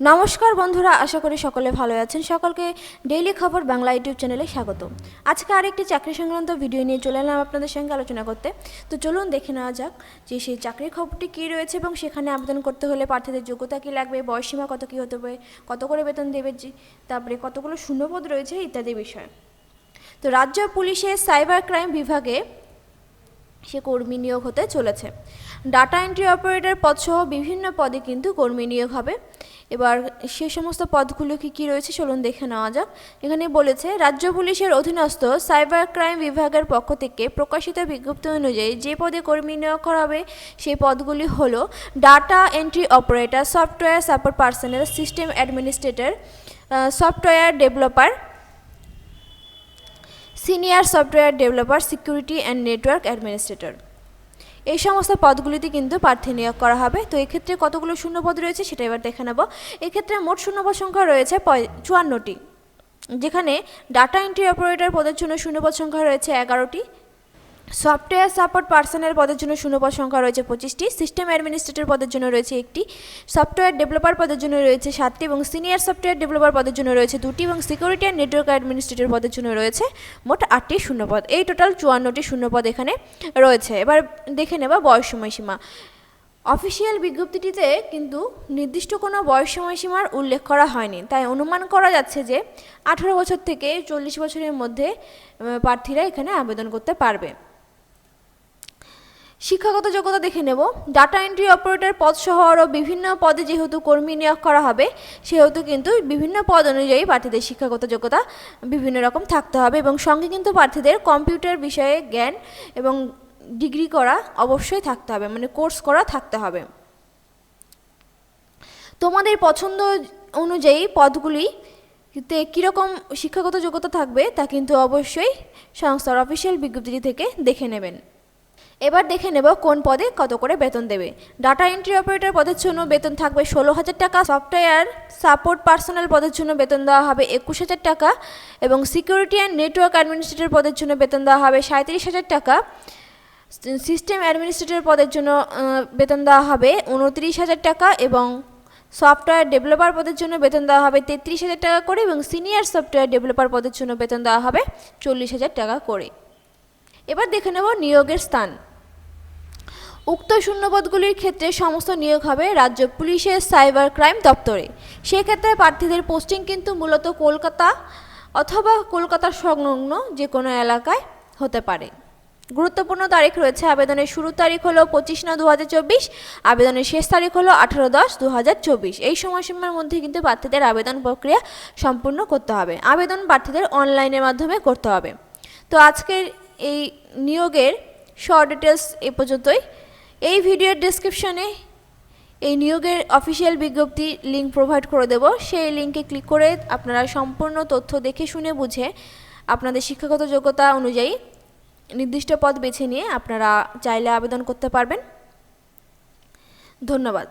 নমস্কার বন্ধুরা, আশা করি সকলে ভালো আছেন। সকলকে ডেইলি খবর বাংলা ইউটিউব চ্যানেলে স্বাগত। আজকে আরেকটি চাকরি সংক্রান্ত ভিডিও নিয়ে চলে এলাম আপনাদের সঙ্গে আলোচনা করতে। তো চলুন দেখে নেওয়া যাক যে সেই চাকরির খবরটি কী রয়েছে এবং সেখানে আবেদন করতে হলে প্রার্থীদের যোগ্যতা কী লাগবে বয়সীমা কত কী হতে হবে কত করে বেতন দেবে তারপরে কতগুলো শূন্যপদ রয়েছে ইত্যাদি বিষয়। তো রাজ্য পুলিশের সাইবার ক্রাইম বিভাগে সে কর্মী নিয়োগ হতে চলেছে। ডাটা এন্ট্রি অপারেটর পদসহ বিভিন্ন পদে কিন্তু কর্মী নিয়োগ হবে। এবার সে সমস্ত পদগুলো কী কী রয়েছে চলুন দেখে নেওয়া যাক। এখানে বলেছে, রাজ্য পুলিশের অধীনস্থ সাইবার ক্রাইম বিভাগের পক্ষ থেকে প্রকাশিত বিজ্ঞপ্তি অনুযায়ী যে পদে কর্মী নিয়োগ করা হবে, সেই পদগুলি হল data entry operator software support personal system administrator software developer senior software developer, security and network administrator. এই সমস্ত পদগুলিতে কিন্তু প্রার্থী নিয়োগ করা হবে। তো এক্ষেত্রে কতগুলো শূন্যপদ রয়েছে সেটা এবার দেখে নেব। এক্ষেত্রে মোট শূন্যপদ সংখ্যা রয়েছে চুয়ান্নটি, যেখানে ডাটা এন্ট্রি অপারেটর পদের জন্য শূন্যপদ সংখ্যা রয়েছে এগারোটি সফটওয়্যার সাপোর্ট পার্সনের পদের জন্য শূন্যপদ সংখ্যা রয়েছে পঁচিশটি, সিস্টেম অ্যাডমিনিস্ট্রেটর পদের জন্য রয়েছে একটি, সফটওয়্যার ডেভেলপার পদের জন্য রয়েছে সাতটি এবং সিনিয়র সফটওয়্যার ডেভেলপার পদের জন্য রয়েছে দুটি এবং সিকিউরিটি অ্যান্ড নেটওয়ার্ক অ্যাডমিনিস্ট্রেটর পদের জন্য রয়েছে মোট আটটি শূন্যপদ। এই টোটাল চুয়ান্নটি শূন্যপদ এখানে রয়েছে। এবার দেখে নেবা বয়স সময়সীমা। অফিসিয়াল বিজ্ঞপ্তিটিতে কিন্তু নির্দিষ্ট কোনো বয়স সময়সীমার উল্লেখ করা হয়নি। তাই অনুমান করা যাচ্ছে যে আঠারো বছর থেকে চল্লিশ বছরের মধ্যে প্রার্থীরা এখানে আবেদন করতে পারবে। শিক্ষাগত যোগ্যতা দেখে নেব। ডাটা এন্ট্রি অপারেটর পদ সহ আরও বিভিন্ন পদে যেহেতু কর্মী নিয়োগ করা হবে, সেহেতু কিন্তু বিভিন্ন পদ অনুযায়ী প্রার্থীদের শিক্ষাগত যোগ্যতা বিভিন্ন রকম থাকতে হবে এবং সঙ্গে কিন্তু প্রার্থীদের কম্পিউটার বিষয়ে জ্ঞান এবং ডিগ্রি করা অবশ্যই থাকতে হবে মানে কোর্স করা থাকতে হবে। তোমাদের পছন্দ অনুযায়ী পদগুলি তে কীরকম শিক্ষাগত যোগ্যতা থাকবে তা কিন্তু অবশ্যই সংস্থার অফিসিয়াল বিজ্ঞপ্তি থেকে দেখে নেবেন। এবার দেখে নেব কোন পদে কত করে বেতন দেবে। ডাটা এন্ট্রি অপারেটর পদের জন্য বেতন থাকবে ষোলো হাজার টাকা সফটওয়্যার সাপোর্ট পার্সোনাল পদের জন্য বেতন দেওয়া হবে একুশ হাজার টাকা এবং সিকিউরিটি অ্যান্ড নেটওয়ার্ক অ্যাডমিনিস্ট্রেটর পদের জন্য বেতন দেওয়া হবে সাঁত্রিশ হাজার টাকা। সিস্টেম অ্যাডমিনিস্ট্রেটর পদের জন্য বেতন দেওয়া হবে উনত্রিশ হাজার টাকা এবং সফটওয়্যার ডেভেলপার পদের জন্য বেতন দেওয়া হবে তেত্রিশ হাজার টাকা করে এবং সিনিয়র সফটওয়্যার ডেভেলপার পদের জন্য বেতন দেওয়া হবে চল্লিশ হাজার টাকা করে। এবার দেখে নেব নিয়োগের স্থান। উক্ত শূন্যপদগুলির ক্ষেত্রে সমস্ত নিয়োগ হবে রাজ্য পুলিশের সাইবার ক্রাইম দপ্তরে। সেক্ষেত্রে প্রার্থীদের পোস্টিং কিন্তু মূলত কলকাতা অথবা কলকাতার সংলগ্ন যে কোনো এলাকায় হতে পারে। গুরুত্বপূর্ণ তারিখ রয়েছে, আবেদনের শুরু তারিখ হলো পঁচিশ নয় দু হাজার চব্বিশ, আবেদনের শেষ তারিখ হলো আঠারো দশ দু হাজার চব্বিশ। এই সময়সীমার মধ্যে কিন্তু প্রার্থীদের আবেদন প্রক্রিয়া সম্পূর্ণ করতে হবে। আবেদন প্রার্থীদের অনলাইনের মাধ্যমে করতে হবে। তো আজকের এই নিয়োগের শর্ট ডিটেলস এ পর্যন্তই। এই ভিডিওর ডিসক্রিপশনে এই নিয়োগের অফিসিয়াল বিজ্ঞপ্তি লিঙ্ক প্রোভাইড করে দেব। সেই লিঙ্কে ক্লিক করে আপনারা সম্পূর্ণ তথ্য দেখে শুনে বুঝে আপনাদের শিক্ষাগত যোগ্যতা অনুযায়ী নির্দিষ্ট পদ বেছে নিয়ে আপনারা চাইলে আবেদন করতে পারবেন। ধন্যবাদ।